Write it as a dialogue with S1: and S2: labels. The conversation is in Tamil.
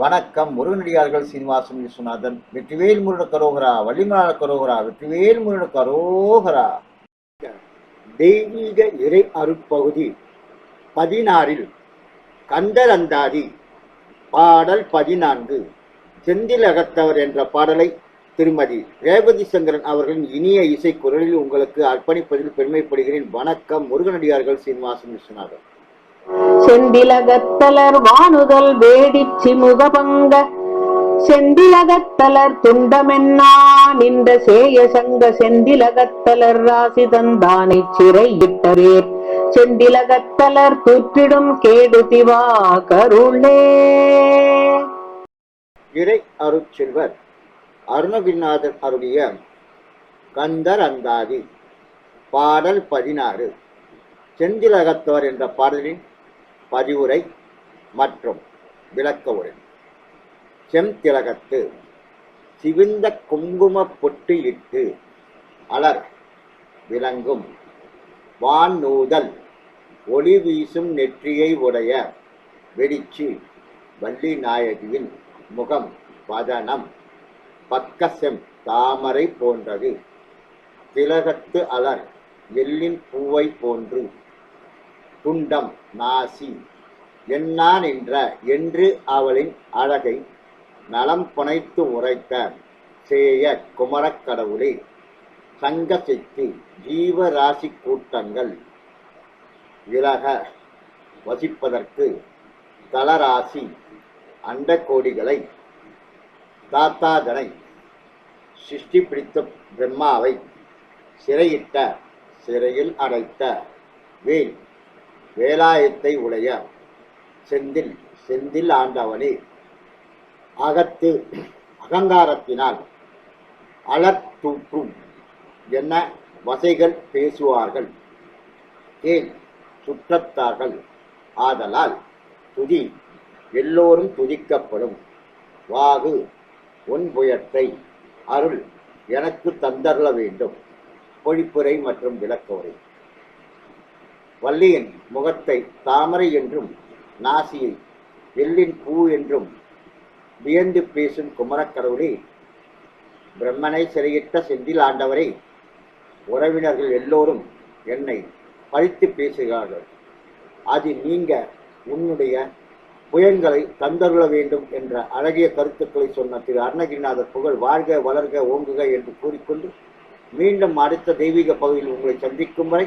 S1: வணக்கம் முருகனடியார்கள் சீனிவாசன் விஸ்வநாதன் வெற்றிவேல் முருட கரோகரா வள்ளிமலாள கரோகரா வெற்றிவேல் முருட கரோகரா. தெய்வீக இறை அருட்பகுதி பதினாறில் கந்தர் அந்தாதி பாடல் பதினான்கு செந்திலகத்தவர் என்ற பாடலை திருமதி ரேவதி சங்கரன் அவர்களின் இனிய இசை குரலில் உங்களுக்கு அர்ப்பணிப்பதில் பெருமைப்படுகிறேன். வணக்கம் முருகனடியார்கள் சீனிவாசன் விஸ்வநாதன்.
S2: செந்திலகத்தலர் வானுதல் வேடிச்சி முகபங்க செந்திலகத்தலர் துண்டமென்னா நின்ற சேய சங்க செந்திலகத்தலர் ராசி தந்தானை சிறையிட்டரேர் செந்திலகத்தலர் தூற்றிடும் கேடு திவா கருளே.
S1: இறை அருட்செல்வர் அருணகிரிநாதர் அருடைய கந்தர் அந்தாதி பாடல் பதினாறு. செந்திலகத்தவர் என்ற பாடலின் பதிவுரை மற்றும் விளக்க உரை. செம்திலகத்து சிவிந்த குங்கும பொட்டு இட்டு அலர் விளங்கும் வானூதல் ஒளி வீசும் நெற்றியை உடைய வெடிச்சு வள்ளி நாயகியின் முகம் வதனம் பக்கசெம் தாமரை போன்றது. திலகத்து அலர் எல்லின் பூவை போன்று துண்டம் நாசி. என்னா நின்ற என்று அவளின் அழகை நலம் புனைத்து உரைத்த சேய குமரக்கடவுளே சங்க சித்தி ஜீவராசி கூட்டங்கள் விலக வசிப்பதற்கு தலராசி அண்டக்கோடிகளை தாத்தாதனை சிருஷ்டி பிடித்த பிரம்மாவை சிறையிட்ட சிறையில் அடைத்த வேல் வேலாயத்தை உடைய. செந்தில் செந்தில் ஆண்டவனே. அகத்து அகங்காரத்தினால் அலர்த்தூற்றும் என்ன? வசைகள் பேசுவார்கள். ஏன்? சுற்றத்தார்கள். ஆதலால் துதி. எல்லோரும் துதிக்கப்படும். வாகு உன் புயத்தை அருள். எனக்கு தந்தருள வேண்டும். பொழிப்புரை மற்றும் விளக்கவுரை. வள்ளியின் முகத்தை தாமரை என்றும் நாசியை எள்ளின் பூ என்றும் வியந்து பேசும் குமரக்கடவுளே பிரம்மனை சிறையிட்ட செந்தில் ஆண்டவரை உறவினர்கள் எல்லோரும் என்னை பழித்து பேசுகிறார்கள். அது நீங்க உன்னுடைய புயங்களை தந்தருள வேண்டும் என்ற அழகிய கருத்துக்களை சொன்ன திரு அருணகிரிநாதர் புகழ் வாழ்க வளர்க ஓங்குக என்று கூறிக்கொண்டு மீண்டும் அடுத்த தெய்வீக பகுதியில் உங்களை சந்திக்கும் வரை